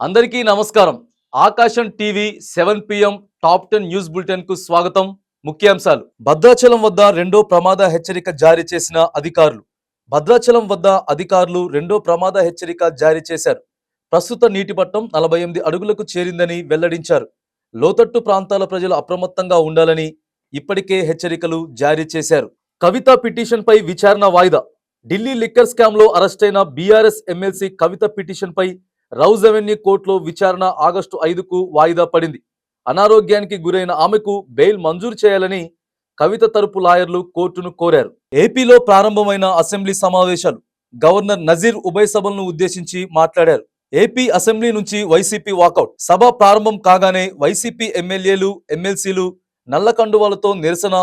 అందరికీ నమస్కారం. Akasam TV seven PM top ten news బులెటిన్కు స్వాగతం. ముఖ్యాంశాలు. భద్రాచలం వద్ద రెండో ప్రమాద హెచ్చరిక జారీ చేసిన అధికారులు. భద్రాచలం వద్ద అధికారులు రెండో ప్రమాద హెచ్చరిక జారీ చేశారు. ప్రస్తుత నీటి మట్టం నలభై ఎనిమిది అడుగులకు చేరిందని వెల్లడించారు. లోతట్టు ప్రాంతాల ప్రజలు అప్రమత్తంగా ఉండాలని ఇప్పటికే హెచ్చరికలు జారీ చేశారు. కవిత పిటిషన్పై విచారణ వాయిదా. ఢిల్లీ లిక్కర్ స్కామ్లో అరెస్టైన బీఆర్ఎస్ ఎమ్మెల్సీ కవిత పిటిషన్పై రౌజ్ అవెన్యూ కోర్టులో విచారణ ఆగస్టు ఐదుకు వాయిదా పడింది. అనారోగ్యానికి గురైన ఆమెకు బెయిల్ మంజూరు చేయాలని కవిత తరపు లాయర్లు కోర్టును కోరారు. ఏపీలో ప్రారంభమైన అసెంబ్లీ సమావేశాలు గవర్నర్ నజీర్ ఉభయ సభలను ఉద్దేశించి మాట్లాడారు. ఏపీ అసెంబ్లీ నుంచి వైసీపీ వాకౌట్. సభ ప్రారంభం కాగానే వైసీపీ ఎమ్మెల్యేలు ఎమ్మెల్సీలు నల్ల కండువాలతో నిరసన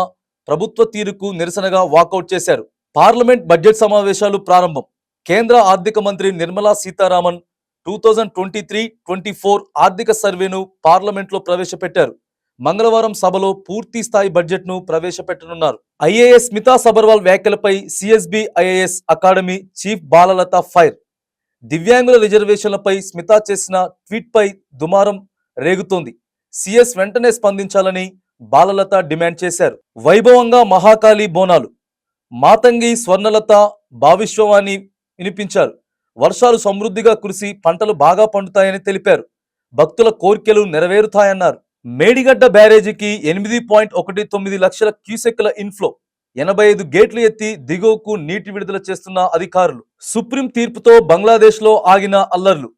ప్రభుత్వ తీరుకు నిరసనగా వాకౌట్ చేశారు. పార్లమెంట్ బడ్జెట్ సమావేశాలు ప్రారంభం. కేంద్ర ఆర్థిక మంత్రి Nirmala Sitharaman two thousand twenty three twenty four ఆర్థిక సర్వేను పార్లమెంట్లో ప్రవేశపెట్టారు. మంగళవారం సభలో పూర్తి స్థాయి బడ్జెట్ను ప్రవేశపెట్టనున్నారు. ఐఏఎస్ స్మితా సబర్వాల్ వ్యాఖ్యలపై CSB IAS academy chief Balalatha fire. దివ్యాంగుల రిజర్వేషన్లపై స్మితా చేసిన ట్వీట్పై దుమారం రేగుతోంది. సిఎస్ వెంటనే స్పందించాలని బాలలత డిమాండ్ చేశారు. వైభవంగా మహాకాళి బోనాలు. మాతంగి స్వర్ణలత భావిశ్వవాణి వినిపించారు. వర్షాలు సమృద్ధిగా కురిసి పంటలు బాగా పండుతాయని తెలిపారు. భక్తుల కోరికలు నెరవేరుతాయన్నారు. మేడిగడ్డ బ్యారేజీకి ఎనిమిది పాయింట్ ఒకటి తొమ్మిది లక్షల క్యూసెక్ల ఇన్ఫ్లో ఎనభై ఐదు గేట్లు ఎత్తి దిగువకు నీటి విడుదల చేస్తున్న అధికారులు సుప్రీం తీర్పుతో బంగ్లాదేశ్లో ఆగిన అల్లర్లు.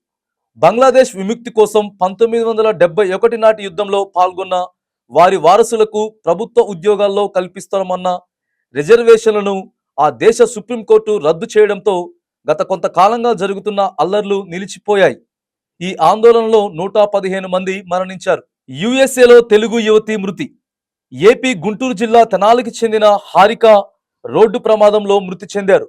బంగ్లాదేశ్ విముక్తి కోసం పంతొమ్మిది వందల డెబ్బై ఒకటి నాటి యుద్ధంలో పాల్గొన్న వారి వారసులకు ప్రభుత్వ ఉద్యోగాల్లో కల్పిస్తామన్న రిజర్వేషన్లను ఆ దేశ సుప్రీంకోర్టు రద్దు చేయడంతో గత కొంతకాలంగా జరుగుతున్న అల్లర్లు నిలిచిపోయాయి. ఈ ఆందోళనలో నూట పదిహేను మంది మరణించారు. యుఎస్ఏలో తెలుగు యువతి మృతి. ఏపీ గుంటూరు జిల్లా తెనాలికి చెందిన హారిక రోడ్డు ప్రమాదంలో మృతి చెందారు.